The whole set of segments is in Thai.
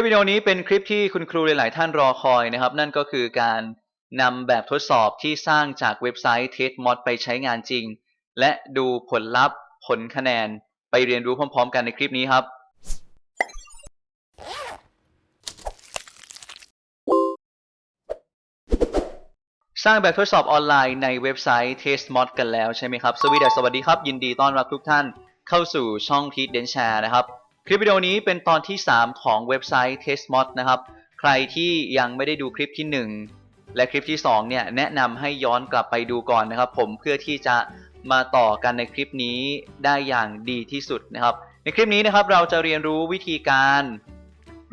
ลิปวิดีโอนี้เป็นคลิปที่คุณครูหลายๆท่านรอคอยนะครับ นั่นก็คือการนำแบบทดสอบที่สร้างจากเว็บไซต์ TestMod ไปใช้งานจริง และดูผลลัพธ์ผลคะแนนไปเรียนรู้พร้อม ๆ กันในคลิปนี้ครับ สร้างแบบทดสอบออนไลน์ในเว็บไซต์ TestMod กันแล้วใช่ไหมครับ สวีเดนสวัสดีครับ ยินดีต้อนรับทุกท่านเข้าสู่ช่อง Teach Den Share นะครับ คลิปวิดีโอนี้เป็นตอนที่ 3 ของเว็บไซต์ TestMod นะครับ ใครที่ยังไม่ได้ดูคลิปที่ 1 และคลิปที่ 2 เนี่ย แนะนำให้ย้อนกลับไปดูก่อนนะครับ ผมเพื่อที่จะมาต่อกันในคลิปนี้ได้อย่างดีที่สุดนะครับ ในคลิปนี้นะครับเราจะเรียนรู้วิธีการ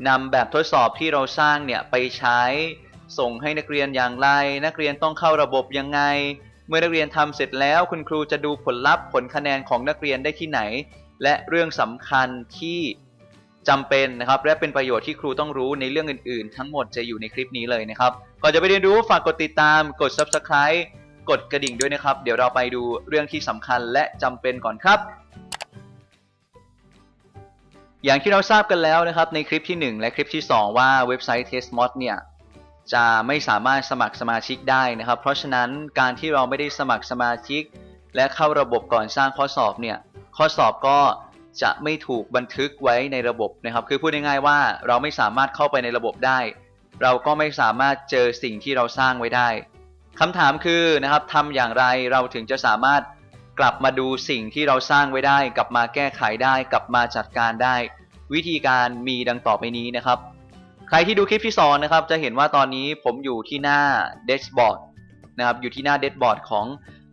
นำแบบทดสอบที่เราสร้างเนี่ยไปใช้ส่งให้นักเรียนอย่างไร นักเรียนต้องเข้าระบบยังไง เมื่อนักเรียนทำเสร็จแล้ว คุณครูจะดูผลลัพธ์ผลคะแนนของนักเรียนได้ที่ไหน และเรื่องสำคัญที่จำเป็นนะครับ และเป็นประโยชน์ที่ครูต้องรู้ในเรื่องอื่นๆ ทั้งหมดจะอยู่ในคลิปนี้เลยนะครับก่อนจะไปเรียนรู้ฝากกดติดตามกด subscribe กดกระดิ่งด้วยนะครับ เดี๋ยวเราไปดูเรื่องที่สำคัญและจำเป็นก่อนครับ อย่างที่เราทราบกันแล้วนะครับในคลิปที่ 1 และคลิปที่ 2 ว่าเว็บไซต์ TestMod เนี่ยจะไม่สามารถสมัครสมาชิกได้นะครับ เพราะฉะนั้นการที่เราไม่ได้สมัครสมาชิก และเข้าระบบก่อนสร้างข้อสอบเนี่ย ข้อสอบก็จะไม่ถูกบันทึกไว้ในระบบนะครับ คือพูดง่ายๆว่าเราไม่สามารถเข้าไปในระบบได้ เราก็ไม่สามารถเจอสิ่งที่เราสร้างไว้ได้คำถามคือนะครับทำอย่างไรเราถึงจะสามารถกลับมาดูสิ่งที่เราสร้างไว้ได้ กลับมาแก้ไขได้ กลับมาจัดการได้ วิธีการมีดังต่อไปนี้นะครับ ใครที่ดูคลิปที่สองนะครับ จะเห็นว่าตอนนี้ผมอยู่ที่หน้า dashboard นะครับอยู่ที่หน้า dashboard ของ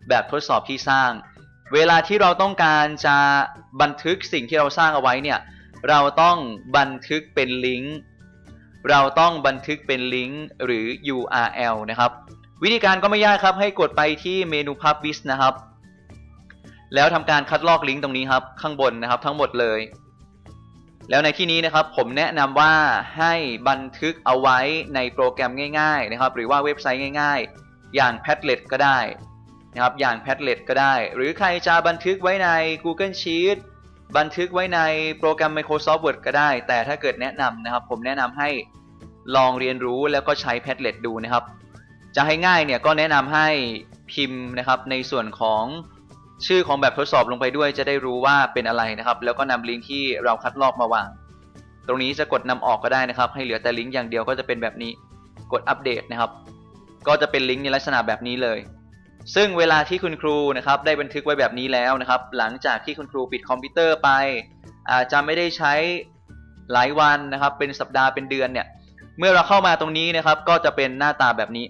แบบทดสอบที่สร้าง เวลาที่เราต้องการจะบันทึกสิ่งที่เราสร้างเอาไว้เนี่ย เราต้องบันทึกเป็นลิงก์ เราต้องบันทึกเป็นลิงก์หรือ URL นะครับ วิธีการก็ไม่ยากครับให้กดไปที่เมนู Publish นะครับ แล้วทำการคัดลอกลิงก์ตรงนี้ครับ ข้างบนนะครับทั้งหมดเลย แล้วในที่นี้นะครับผมแนะนำว่าให้บันทึกเอาไว้ในโปรแกรมง่ายๆนะครับ หรือว่าเว็บไซต์ง่าย ๆ อย่าง Padlet ก็ได้ นะครับอย่าง Padlet ก็ได้ หรือใครจะบันทึกไว้ใน Google Sheet บันทึกไว้ในโปรแกรม Microsoft Word ก็ได้ แต่ถ้าเกิดแนะนำนะครับ ผมแนะนำให้ลองเรียนรู้แล้วก็ใช้ Padlet ดูนะครับ จะให้ง่ายเนี่ยก็แนะนำให้พิมพ์นะครับในส่วนของชื่อของแบบทดสอบลงไปด้วย จะได้รู้ว่าเป็นอะไรนะครับ แล้วก็นำลิงก์ที่เราคัดลอกมาวาง ตรงนี้จะกดนำออกก็ได้นะครับ ให้เหลือแต่ลิงก์อย่างเดียวก็จะเป็นแบบนี้ กดอัปเดตนะครับ ก็จะเป็นลิงก์ในลักษณะแบบนี้เลย ซึ่งเวลาที่คุณครูนะครับได้บันทึกไว้แบบนี้แล้วนะครับ หลังจากที่คุณครูปิดคอมพิวเตอร์ไป อาจจะไม่ได้ใช้หลายวันนะครับ เป็นสัปดาห์เป็นเดือนเนี่ย เมื่อเราเข้ามาตรงนี้นะครับ ก็จะเป็นหน้าตาแบบนี้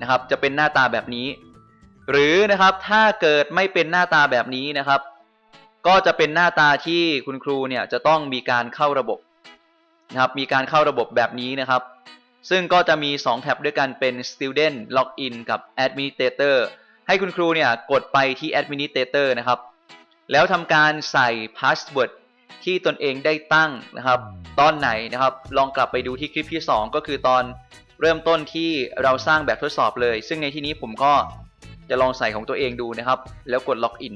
นะครับ จะเป็นหน้าตาแบบนี้ หรือนะครับถ้าเกิดไม่เป็นหน้าตาแบบนี้นะครับ ก็จะเป็นหน้าตาที่คุณครูเนี่ยจะต้องมีการเข้าระบบนะครับ มีการเข้าระบบแบบนี้นะครับ ซึ่งก็จะมี 2 แท็บด้วยกันเป็น student login กับ administrator ให้คุณครูเนี่ยกดไปที่ administrator นะครับ แล้วทำการใส่ password ที่ตนเองได้ตั้งนะครับ ตอนไหนนะครับ ลองกลับไปดูที่คลิปที่ 2 ก็คือตอนเริ่มต้นที่เราสร้างแบบทดสอบเลย ซึ่งในที่นี้ผมก็จะลองใส่ของตัวเองดูนะครับ แล้วกด login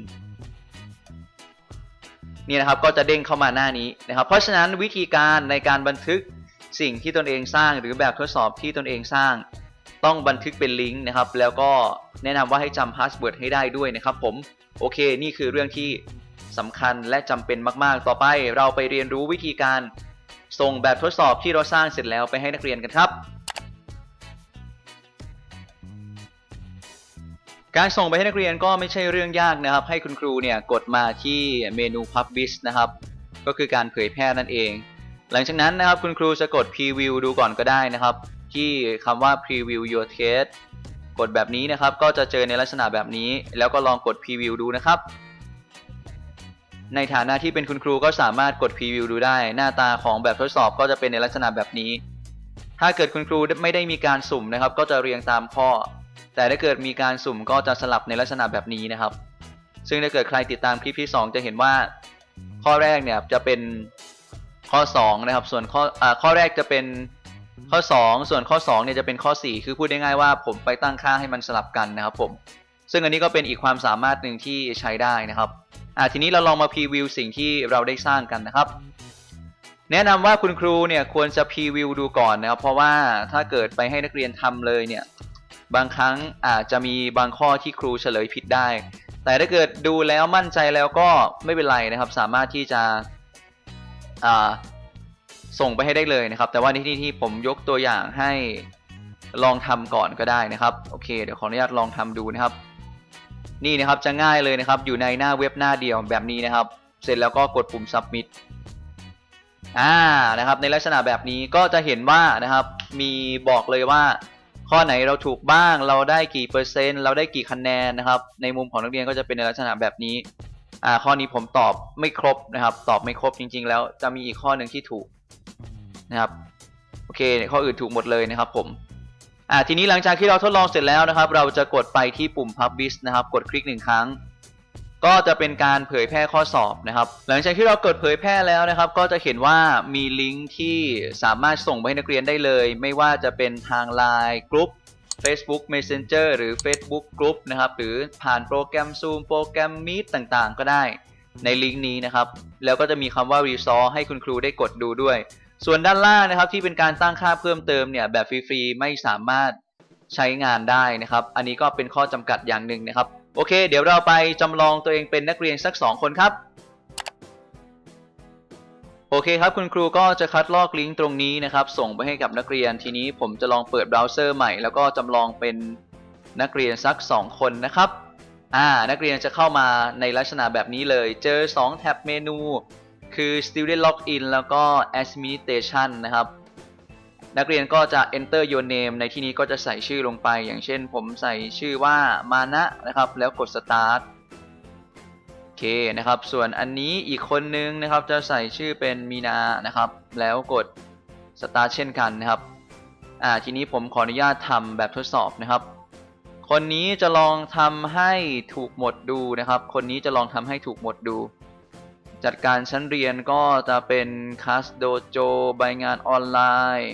นี่นะครับก็จะเด้งเข้ามาหน้านี้นะครับ เพราะฉะนั้นวิธีการในการบันทึก สิ่งที่ตนเองสร้างหรือแบบทดสอบที่ตนเองสร้าง ต้องบันทึกเป็นลิงก์นะครับแล้วก็แนะนำว่าให้จำพาสเวิร์ดให้ได้ด้วยนะครับผมโอเค นี่คือเรื่องที่สำคัญและจำเป็นมาก ๆ ต่อไปเราไปเรียนรู้วิธีการส่งแบบทดสอบที่เราสร้างเสร็จแล้วไปให้นักเรียนกันครับ การส่งไปให้นักเรียนก็ไม่ใช่เรื่องยากนะครับ ให้คุณครูเนี่ยกดมาที่เมนู Publish นะครับ ก็คือการเผยแพร่นั่นเอง หลังจากนั้นนะครับคุณครูจะกด Preview ดูก่อนก็ได้นะครับ ที่คำว่า Preview your test กดแบบนี้นะครับก็จะเจอในลักษณะแบบนี้ แล้วก็ลองกด Preview ดูนะครับ ในฐานะที่เป็นคุณครูก็สามารถกด Preview ดูได้ หน้าตาของแบบทดสอบก็จะเป็นในลักษณะแบบนี้ ถ้าเกิดคุณครูไม่ได้มีการสุ่มนะครับ ก็จะเรียงตามข้อ แต่ถ้าเกิดมีการสุ่มก็จะสลับในลักษณะแบบนี้นะครับ ซึ่งถ้าเกิดใครติดตามคลิปที่ 2 จะเห็นว่า ข้อแรกเนี่ยจะเป็น ข้อ 2 นะครับ ส่วนข้ออข้อแรกจะเป็นข้อ 2 ส่วนข้อ2เนี่ยจะเป็นข้อ 4 คือพูดง่ายๆว่าผมไปตั้งค่าให้มันสลับกันนะครับผมซึ่งอันนี้ก็เป็นอีกความสามารถหนึ่งที่ใช้ได้นะครับอ่าทีนี้เราลองมาพรีวิวสิ่งที่เราได้สร้างกันนะครับ แนะนำว่าคุณครูเนี่ยควรจะพรีวิวดูก่อนนะครับ เพราะว่าถ้าเกิดไปให้นักเรียนทำเลยเนี่ยบางครั้งอาจจะมีบางข้อที่ครูเฉลยผิดได้ แต่ถ้าเกิดดูแล้วมั่นใจแล้วก็ไม่เป็นไรนะครับ สามารถที่จะ ส่งไปให้ได้เลยนะครับ แต่ว่าในที่ที่ผมยกตัวอย่างให้ลองทำก่อนก็ได้นะครับ โอเค เดี๋ยวขออนุญาตลองทำดูนะครับ นี่นะครับจะง่ายเลยนะครับ อยู่ในหน้าเว็บหน้าเดียวแบบนี้นะครับ เสร็จแล้วก็กดปุ่ม submit อ่านะครับ ในลักษณะแบบนี้ก็จะเห็นว่านะครับ มีบอกเลยว่า ข้อไหนเราถูกบ้าง เราได้กี่เปอร์เซ็นต์ เราได้กี่คะแนนนะครับ ในมุมของนักเรียนก็จะเป็นในลักษณะแบบนี้ อ่าข้อนี้ผมตอบไม่ครบนะครับ ตอบไม่ครบจริง ๆ แล้วจะมีอีกข้อหนึ่งที่ถูกนะครับโอเคข้ออื่นถูกหมดเลยนะครับผมอ่าทีนี้หลังจากที่เราทดลองเสร็จแล้วนะครับ เราจะกดไปที่ปุ่ม Publish นะครับ กดคลิกหนึ่งครั้ง ก็จะเป็นการเผยแพร่ข้อสอบนะครับ หลังจากที่เรากดเผยแพร่แล้วนะครับ ก็จะเห็นว่ามีลิงก์ที่สามารถส่งไปให้นักเรียนได้เลย ไม่ว่าจะเป็นทาง Line กลุ่ม Facebook Messenger หรือ Facebook Group นะครับ หรือผ่านโปรแกรม Zoom โปรแกรม Meet ต่างๆ ก็ได้ในลิงก์นี้นะครับ แล้วก็จะมีคำว่า Resource ให้คุณครูได้กดดูด้วย ส่วนด้านล่างนะครับที่เป็นการตั้งค่าเพิ่มเติมเนี่ยแบบฟรีๆไม่สามารถใช้งานได้นะครับ อันนี้ก็เป็นข้อจำกัดอย่างหนึ่งนะครับ โอเค เดี๋ยวเราไปจำลองตัวเองเป็นนักเรียนสัก 2 คนครับ อเคครับคุณครูก็จะคัดลอกลิงก์ตรงนี้นะครับ ส่งไปให้กับนักเรียนทีนี้ผมจะลองเปิดเบราว์เซอร์ใหม่ แล้วก็จำลองเป็นนักเรียนสัก 2 คนนะครับอ่านักเรียนจะเข้ามาในลักษณะแบบนี้เลย เจอ 2 แท็บเมนู คือ student login แล้วก็ administration นะครับ นักเรียนก็จะ enter your name ในที่นี้ก็จะใส่ชื่อลงไป อย่างเช่นผมใส่ชื่อว่ามานะนะครับ แล้วกด start เคนะครับ ส่วนอันนี้อีกคนนึงนะครับจะใส่ชื่อเป็นมีนานะครับ แล้วกด start เช่นกันนะครับอ่าทีนี้ผมขออนุญาตทำแบบทดสอบนะครับ คนนี้จะลองทำให้ถูกหมดดูนะครับ คนนี้จะลองทำให้ถูกหมดดู จัดการชั้นเรียนก็จะเป็นคัสโดโจใบงานออนไลน์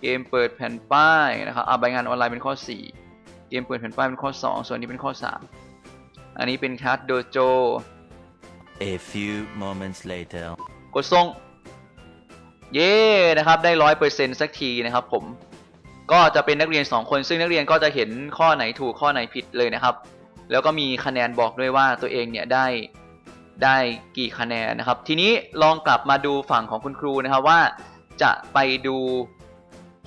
เกมเปิดแผ่นป้ายนะครับอ่าใบงานออนไลน์เป็นข้อ 4 เกมเปิดแผ่นป้ายเป็นข้อ 2 ส่วนนี้เป็นข้อ 3 อันนี้เป็นคัสโดโจ A few moments later. กดส่ง เย้นะครับ ได้ร้อยเปอร์เซ็นต์สักทีนะครับผม ก็จะเป็นนักเรียน 2 คน ซึ่งนักเรียนก็จะเห็นข้อไหนถูกข้อไหนผิดเลยนะครับ แล้วก็มีคะแนนบอกด้วยว่าตัวเองเนี่ยได้ได้กี่คะแนนนะครับ ทีนี้ลองกลับมาดูฝั่งของคุณครูนะครับว่าจะไปดู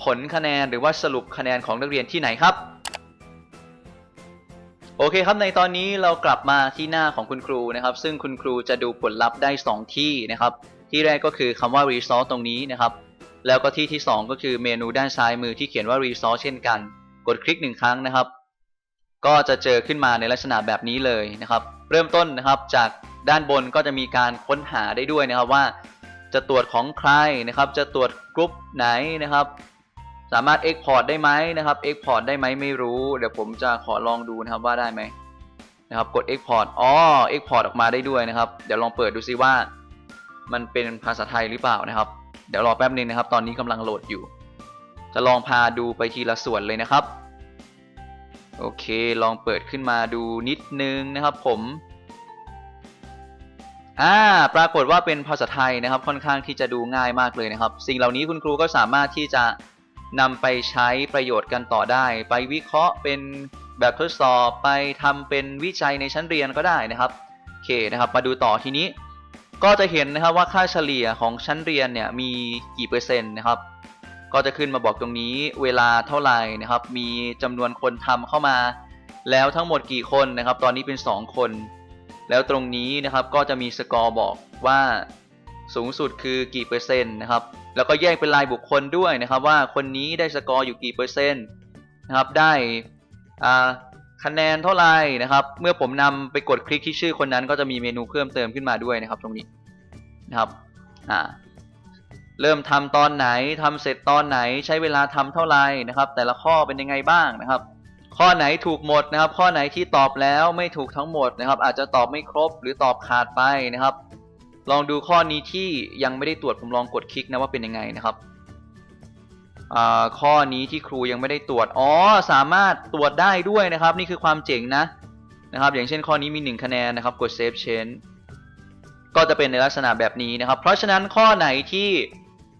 ผลคะแนนหรือว่าสรุปคะแนนของนักเรียนที่ไหนครับ โอเคครับในตอนนี้เรากลับมาที่หน้าของคุณครูนะครับ ซึ่งคุณครูจะดูผลลัพธ์ได้ 2 ที่นะครับ ที่แรกก็คือคำว่า resource ตรงนี้นะครับ แล้วก็ที่ที่ 2 ก็คือเมนูด้านซ้ายมือที่เขียนว่า resource เช่นกัน กดคลิกหนึ่งครั้งนะครับ ก็จะเจอขึ้นมาในลักษณะแบบนี้เลยนะครับ เริ่มต้นนะครับจากด้านบนก็จะมีการค้นหาได้ด้วยนะครับว่า จะตรวจของใครนะครับ จะตรวจกลุ่มไหนนะครับ สามารถ Export ได้ไหมนะครับ Export ได้ไหมไม่รู้ เดี๋ยวผมจะขอลองดูนะครับว่าได้ไหมนะครับกด Export อ๋อ Export ออกมาได้ด้วยนะครับ เดี๋ยวลองเปิดดูซิว่า มันเป็นภาษาไทยหรือเปล่านะครับ เดี๋ยวรอแป๊บนึงนะครับ ตอนนี้กำลังโหลดอยู่ จะลองพาดูไปทีละส่วนเลยนะครับ โอเค ลองเปิดขึ้นมาดูนิดนึงนะครับ ผมอ่าปรากฏว่าเป็นภาษาไทยนะครับ ค่อนข้างที่จะดูง่ายมากเลยนะครับ สิ่งเหล่านี้คุณครูก็สามารถที่จะ นำไปใช้ประโยชน์กันต่อได้ ไปวิเคราะห์เป็นแบบทดสอบไปทำเป็นวิจัยในชั้นเรียนก็ได้นะครับโอเคนะครับมาดูต่อทีนี้ ก็จะเห็นนะครับว่าค่าเฉลี่ยของชั้นเรียนเนี่ยมีกี่เปอร์เซ็นต์นะครับ ก็จะขึ้นมาบอกตรงนี้เวลาเท่าไหร่นะครับ มีจำนวนคนทำเข้ามา แล้วทั้งหมดกี่คนนะครับ ตอนนี้เป็น 2 คน แล้วตรงนี้นะครับก็จะมีสกอร์บอกว่า สูงสุดคือกี่เปอร์เซ็นต์นะครับ แล้วก็แยกเป็นรายบุคคลด้วยนะครับว่าคนนี้ได้สกอร์อยู่กี่เปอร์เซ็นต์นะครับ ได้คะแนนเท่าไหร่นะครับ เมื่อผมนำไปกดคลิกที่ชื่อคนนั้นก็จะมีเมนูเพิ่มเติมขึ้นมาด้วยนะครับ ตรงนี้นะครับ อ่า เริ่มทำตอนไหนทำเสร็จตอนไหนใช้เวลาทำเท่าไหร่นะครับ แต่ละข้อเป็นยังไงบ้างนะครับ ข้อไหนถูกหมดนะครับ ข้อไหนที่ตอบแล้วไม่ถูกทั้งหมดนะครับ อาจจะตอบไม่ครบหรือตอบขาดไปนะครับ ลองดูข้อนี้ที่ยังไม่ได้ตรวจผมลองกดคลิกนะว่าเป็นยังไงนะครับข้อนี้ที่ครูยังไม่ได้ตรวจอ๋อสามารถตรวจได้ด้วยนะครับ นี่คือความเจ๋งนะนะครับอย่างเช่นข้อนี้มี 1 คะแนนนะครับกด save change ก็จะเป็นในลักษณะแบบนี้นะครับ เพราะฉะนั้นข้อไหนที่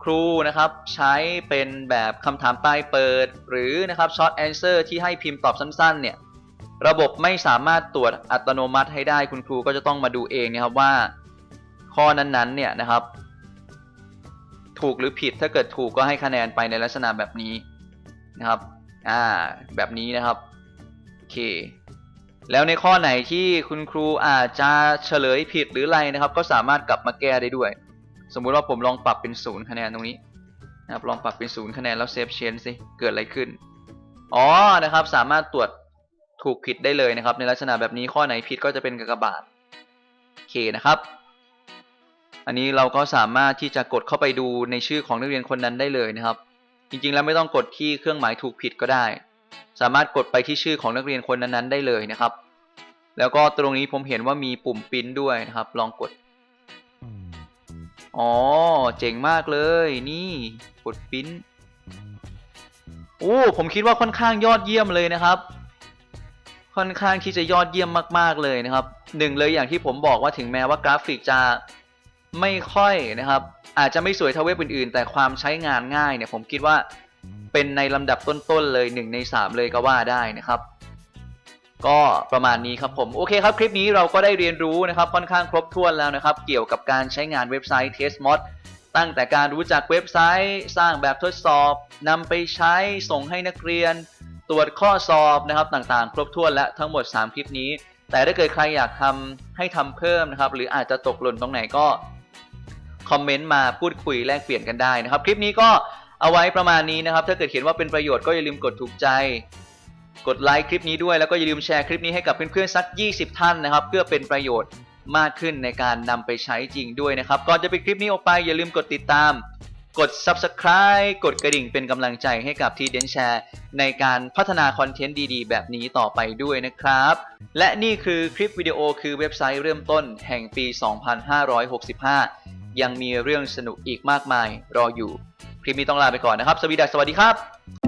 ครูนะครับใช้เป็นแบบคำถามปลายเปิด หรือนะครับ short answer ที่ให้พิมพ์ตอบสั้นๆเนี่ยระบบไม่สามารถตรวจอัตโนมัติให้ได้คุณครูก็จะต้องมาดูเองนะครับว่า ข้อนั้นๆเนี่ยนะครับ ถูกหรือผิดถ้าเกิดถูกก็ให้คะแนนไปในลักษณะแบบนี้นะครับอ่าแบบนี้นะครับโอเคแล้วในข้อไหนที่คุณครูอาจจะเฉลยผิดหรืออะไรนะครับ ก็สามารถกลับมาแก้ได้ด้วย สมมุติว่าผมลองปรับเป็นศูนย์คะแนนตรงนี้นะครับลองปรับเป็นศูนย์คะแนนแล้วเซฟเชนสิเกิดอะไรขึ้นอ๋อนะครับ สามารถตรวจถูกผิดได้เลยนะครับ ในลักษณะแบบนี้ข้อไหนผิดก็จะเป็นกากบาทโอเคนะครับ อันนี้เราก็สามารถที่จะกดเข้าไปดูในชื่อของนักเรียนคนนั้นได้เลยนะครับ จริงๆแล้วไม่ต้องกดที่เครื่องหมายถูกผิดก็ได้ สามารถกดไปที่ชื่อของนักเรียนคนนั้นๆได้เลยนะครับ แล้วก็ตรงนี้ผมเห็นว่ามีปุ่มปิ้นด้วยนะครับ ลองกดอ๋อเจ๋งมากเลย นี่กดปิ้นโอ้ผมคิดว่าค่อนข้างยอดเยี่ยมเลยนะครับ ค่อนข้างที่จะยอดเยี่ยมมากๆเลยนะครับหนึ่งเลยอย่างที่ผมบอกว่าถึงแม้ว่ากราฟิกจะ ไม่ค่อยนะครับอาจจะไม่สวยเท่าเว็บอื่นๆ แต่ความใช้งานง่ายเนี่ยผมคิดว่าเป็นในลำดับต้นๆเลยหนึ่งในสามเลยก็ว่าได้นะครับ ก็ประมาณนี้ครับผมโอเคครับคลิปนี้เราก็ได้เรียนรู้นะครับค่อนข้างครบถ้วนแล้วนะครับ เกี่ยวกับการใช้งานเว็บไซต์ TestMod ตั้งแต่การรู้จักเว็บไซต์ สร้างแบบทดสอบนำไปใช้ส่งให้นักเรียน ตรวจข้อสอบนะครับต่างๆ ครบถ้วนและทั้งหมด 3 คลิปนี้ แต่ถ้าเกิดใครอยากทำให้ทำเพิ่มนะครับหรืออาจจะตกหล่นตรงไหนก็ คอมเมนต์มาพูดคุยแลกเปลี่ยนกันได้นะครับ คลิปนี้ก็เอาไว้ประมาณนี้นะครับ ถ้าเกิดเห็นว่าเป็นประโยชน์ก็อย่าลืมกดถูกใจ กดไลค์คลิปนี้ด้วย แล้วก็อย่าลืมแชร์คลิปนี้ให้กับเพื่อนๆสัก 20 ท่านนะครับ เพื่อเป็นประโยชน์มากขึ้นในการนำไปใช้จริงด้วยนะครับ ก่อนจะไปคลิปนี้ออกไปอย่าลืมกดติดตาม กด subscribe กดกระดิ่งเป็นกำลังใจให้กับทีเดนแชร์ในการพัฒนาคอนเทนต์ดีๆ แบบนี้ต่อไปด้วยนะครับ และนี่คือคลิปวิดีโอคือเว็บไซต์เริ่มต้นแห่งปี 2565 ยังมีเรื่องสนุกอีกมากมายรออยู่ คลิปนี้ต้องลาไปก่อนนะครับ สวีดัสสวัสดีครับ